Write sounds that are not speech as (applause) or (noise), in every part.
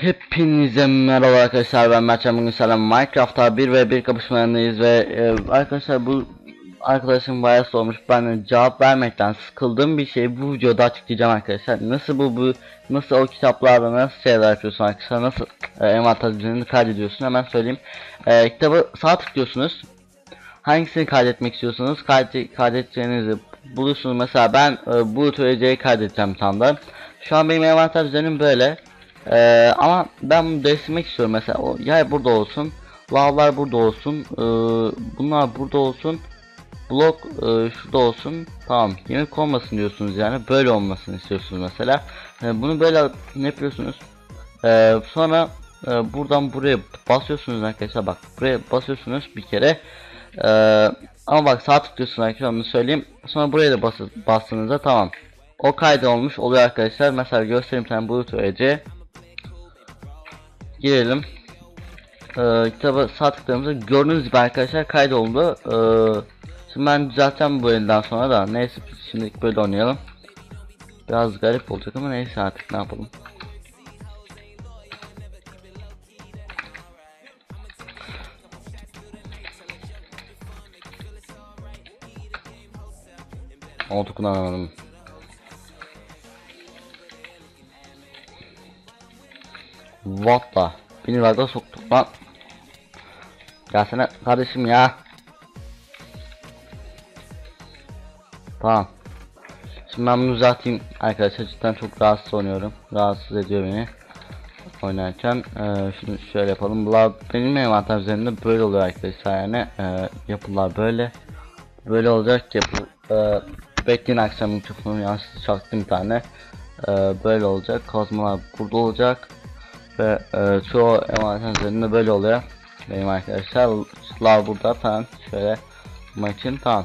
Hepinize merhaba arkadaşlar ben Mertcan bugün selam Minecraft'ta 1 ve 1 kapışmalarındayız ve e, arkadaşlar bu arkadaşım bayağı sormuş ben cevap vermekten sıkıldığım bir şey bu videoda açıklayacağım arkadaşlar. Nasıl bu bu nasıl o kitaplarda nasıl şeyler yapıyorsun arkadaşlar nasıl e, envanter kaydediyorsun hemen söyleyeyim. E, kitabı sağ tıklıyorsunuz. Hangisini kaydetmek istiyorsanız kaydet kaydedeceğinizi buluyorsunuz. Mesela ben e, bu TC'yi kaydedeceğim tam da şu an benim envanter düzenim böyle ee, ama ben bunu değiştirmek istiyorum mesela. O yay burada olsun lavlar burada olsun ee, bunlar burada olsun blok e, şurada olsun. Tamam yemek olmasın diyorsunuz yani böyle olmasını istiyorsunuz mesela. Ee, bunu böyle ne yapıyorsunuz? Ee, sonra e, buradan buraya basıyorsunuz arkadaşlar. Bak buraya basıyorsunuz bir kere. Ee, ama bak sağ tıklıyorsunuz arkadaşlar onu söyleyeyim. Sonra buraya da bas bastığınızda tamam. O kaydı olmuş oluyor arkadaşlar. Mesela göstereyim tane Bluetooth girelim. Ee, kitaba sağ tıkladığımızda gördüğünüz gibi arkadaşlar kaydoldu. Ee, şimdi ben düzelteceğim bu elden sonra da neyse şimdi böyle oynayalım. Biraz garip olacak ama neyse artık ne yapalım. Oldu kullanamadım. What the? Beni laga soktuk lan. Gelsene kardeşim ya. Tamam. Şimdi ben bunu düzelteyim arkadaşlar cidden çok rahatsız oynuyorum. Rahatsız ediyor beni. Oynarken ee, şimdi şöyle yapalım. Bunlar benim envanter üzerinde böyle oluyor arkadaşlar yani ee, yapılar böyle. Böyle olacak yapı. Ee, bekleyin akşam mikrofonu yanlışlıkla çaktım bir tane. Ee, böyle olacak. Kozmalar burada olacak ve e, çoğu emanet üzerinde böyle oluyor. Benim arkadaşlar lav burada falan şöyle maçın tamam.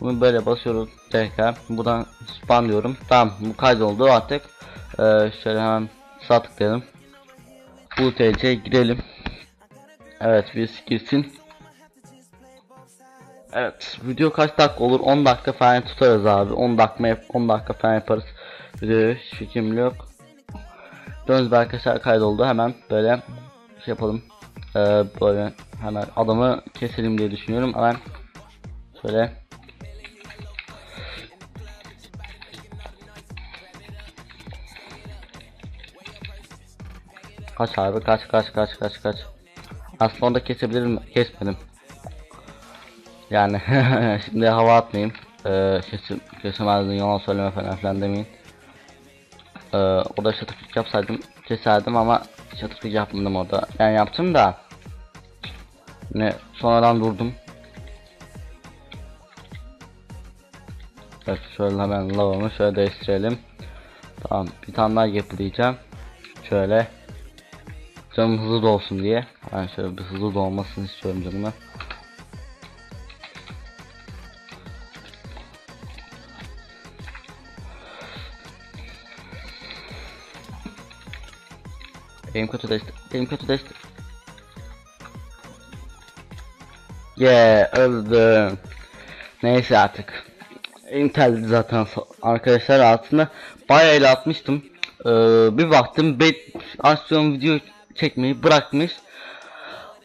Bunu böyle basıyoruz tekrar. Buradan span diyorum. Tamam bu kaydoldu artık. E, şöyle hemen sağ tıklayalım. Bu TC girelim. Evet biz girsin. Evet video kaç dakika olur? 10 dakika falan tutarız abi. 10 dakika 10 dakika falan yaparız. Videoyu hiç fikrim yok Gördüğünüz gibi arkadaşlar kaydoldu. Hemen böyle şey yapalım. Ee, böyle hemen adamı keselim diye düşünüyorum hemen şöyle. Kaç abi kaç kaç kaç kaç kaç. Aslında onu da kesebilirim kesmedim. Yani (laughs) şimdi hava atmayayım. Ee, kesim, kesemezdim yalan söyleme falan filan demeyin ee, orada şatıklık yapsaydım keserdim ama şatıklık yapmadım orada. Yani yaptım da ne sonradan durdum. Evet şöyle hemen lavamı şöyle değiştirelim. Tamam bir tane daha yapılayacağım. Şöyle canım hızlı dolsun diye. Yani şöyle bir hızlı dolmasını istiyorum canıma. Benim kötü değişti. Benim kötü değişti. Yeah öldüm. Neyse artık. Intel zaten arkadaşlar aslında bayağı ele atmıştım. Ee, bir baktım bet aksiyon video çekmeyi bırakmış.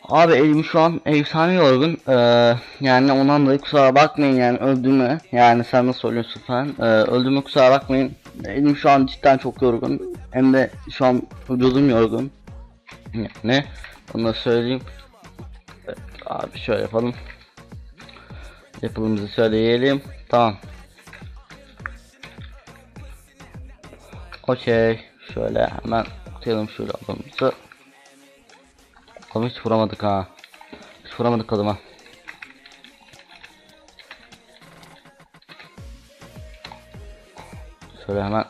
Abi elim şu an efsane yorgun. Ee, yani ondan dolayı kusura bakmayın yani öldüğümü. Yani sen nasıl oluyorsun falan. Ee, öldüğümü kusura bakmayın. Elim şu an cidden çok yorgun. Hem de şu an vücudum yorgun. (laughs) Ne? Onu da söyleyeyim. Abi şöyle yapalım. Yapılımızı söyleyelim. Tamam. Okey. Şöyle hemen atayalım şöyle adamımızı. Adamı hiç vuramadık ha. Hiç vuramadık adama. Şöyle hemen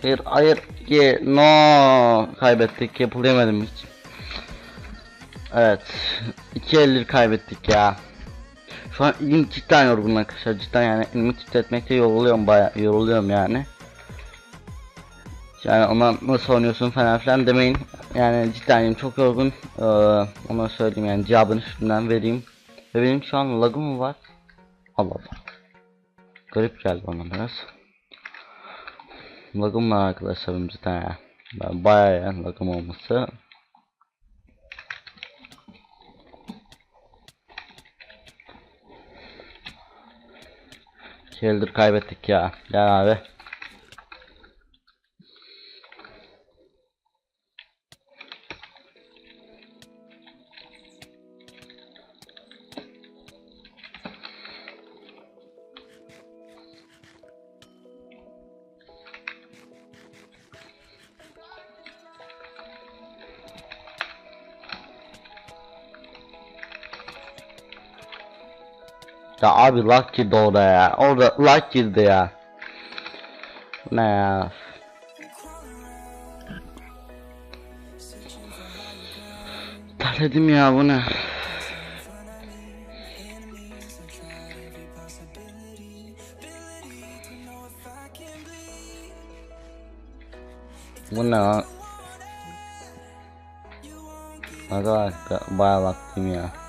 Hayır hayır ye no kaybettik yapılayamadım hiç. Evet. iki elleri kaybettik ya. Şu an elim cidden yorgun arkadaşlar cidden yani elimi titretmekte yoruluyorum baya yoruluyorum yani. Yani ona nasıl oynuyorsun falan filan demeyin. Yani cidden çok yorgun. Ee, ona söyleyeyim yani cevabını üstünden vereyim. Ve benim şu an lagım var? Allah Allah. Garip geldi bana biraz. Lagım var arkadaşlar benim ya. Ben bayağı yani lagım olması. Kildir kaybettik ya. Gel abi. Ya abi lag girdi orada ya. Orada lag girdi ya. Ne ya? Terledim ya bu ne? Bu ne lan? Arkadaşlar bayağı baktım ya.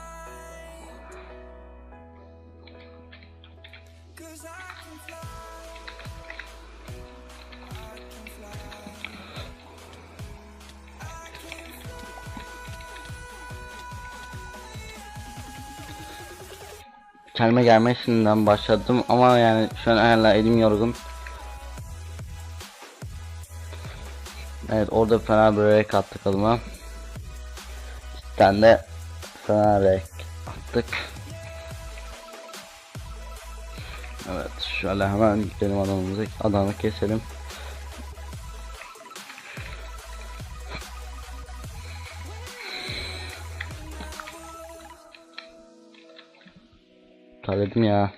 Kendime gelme şimdiden başladım ama yani şu an hala elim yorgun. Evet orada fena bir rek attık adıma. Cidden de fena rek attık. Evet şöyle hemen gidelim adamımızı adamı keselim. Terledim ya.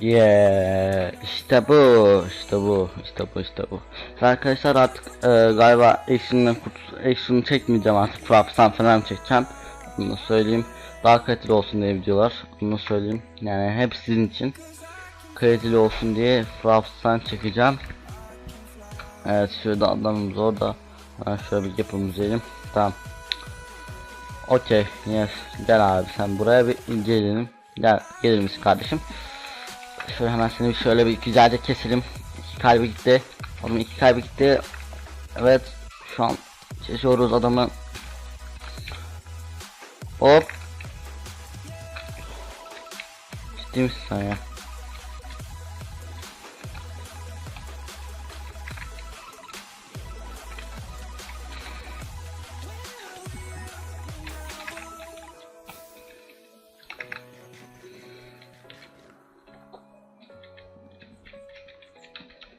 Yeah, işte bu, işte bu, işte bu, işte bu. Arkadaşlar artık e, galiba action'ı çekmeyeceğim artık Fraps'tan falan çekeceğim. Bunu söyleyeyim. Daha kaliteli olsun diye videolar. Bunu söyleyeyim. Yani hep sizin için kaliteli olsun diye Fraps'tan çekeceğim. Evet şurada adamımız orada. Ben şöyle bir yapımı izleyelim. Tamam. Okey, yes. Gel abi sen buraya bir inceleyelim. Gel, gelir misin kardeşim? Şöyle hemen seni şöyle bir güzelce keselim. İki kalbi gitti. Oğlum iki kalbi gitti. Evet. Şu an kesiyoruz adamı. Hop. Ciddi misin sen ya?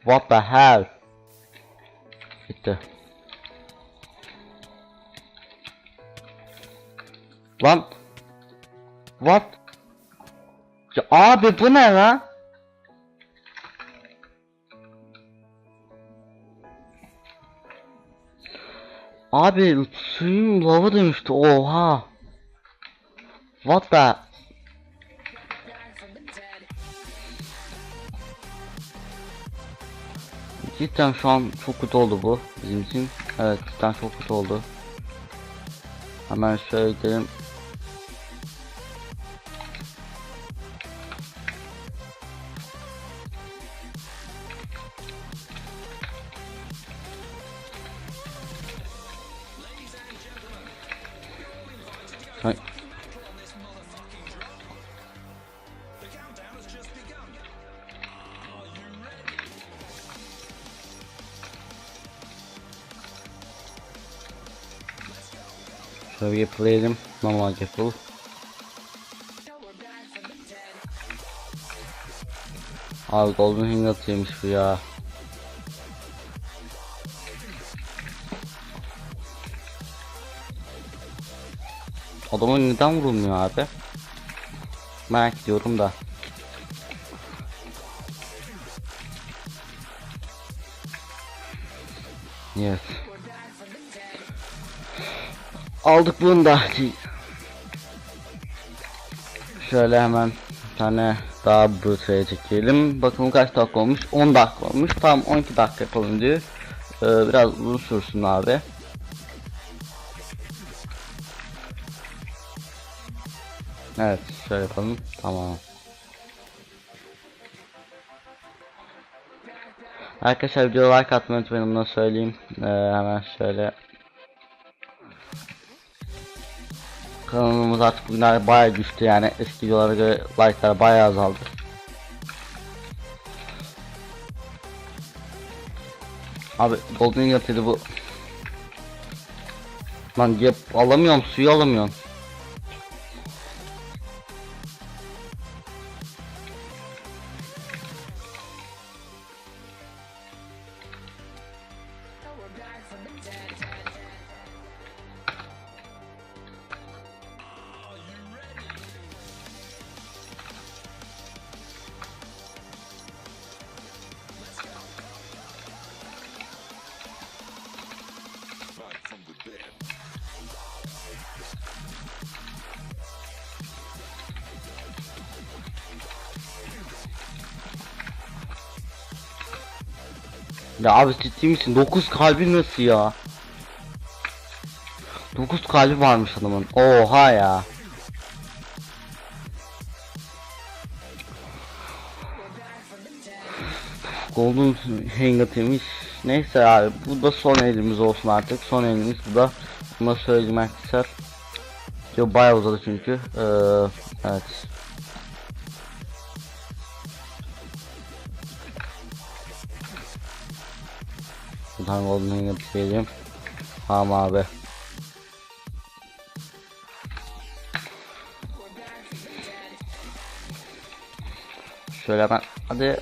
What the hell? Bitti. Lan. What? Ya abi bu ne lan? Abi suyun lava dönüştü oha. What the? Cidden şu an çok kötü oldu bu bizim için. Evet cidden çok kötü oldu. Hemen şöyle gidelim. Şöyle bir yapılayalım. Normal yapıl. Abi Golden Ring atıyormuş bu ya. Adama neden vurulmuyor abi? Merak ediyorum da. Yes. Aldık bunu da. Şöyle hemen bir tane daha buraya çekelim. Bakalım kaç dakika olmuş? 10 dakika olmuş. Tam 12 dakika yapalım diyor. Ee, biraz uzun sürsün abi. Evet şöyle yapalım. Tamam. Arkadaşlar videoya like atmayı unutmayın bunu söyleyeyim. Ee, hemen şöyle Kanalımız artık bugünlerde bayağı güçlü yani eski videolara göre like'lar bayağı azaldı. Abi Golden Eagle'ıydı bu. Lan yap alamıyorum suyu alamıyorum. Ya abi ciddi misin? 9 kalbi nasıl ya? 9 kalbi varmış adamın. Oha ya. Golden Hangat'ıymış. Neyse abi bu da son elimiz olsun artık. Son elimiz bu da. Bunu söyleyeyim arkadaşlar. Yo bayağı uzadı çünkü. Ee, evet. Buradan Golden Hangat diyelim. Tamam abi. Şöyle ben hadi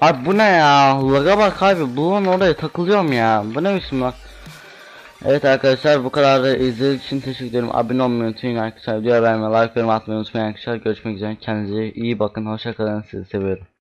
Abi bu ne ya? Laga bak abi. Bunun oraya takılıyorum ya. Bu ne biçim lan? Evet arkadaşlar bu kadar da izlediğiniz için teşekkür ederim. Abone olmayı unutmayın arkadaşlar. Videoya beğenmeyi, like, yorum atmayı unutmayın arkadaşlar. Görüşmek üzere. Kendinize iyi bakın. Hoşça kalın. Sizi seviyorum.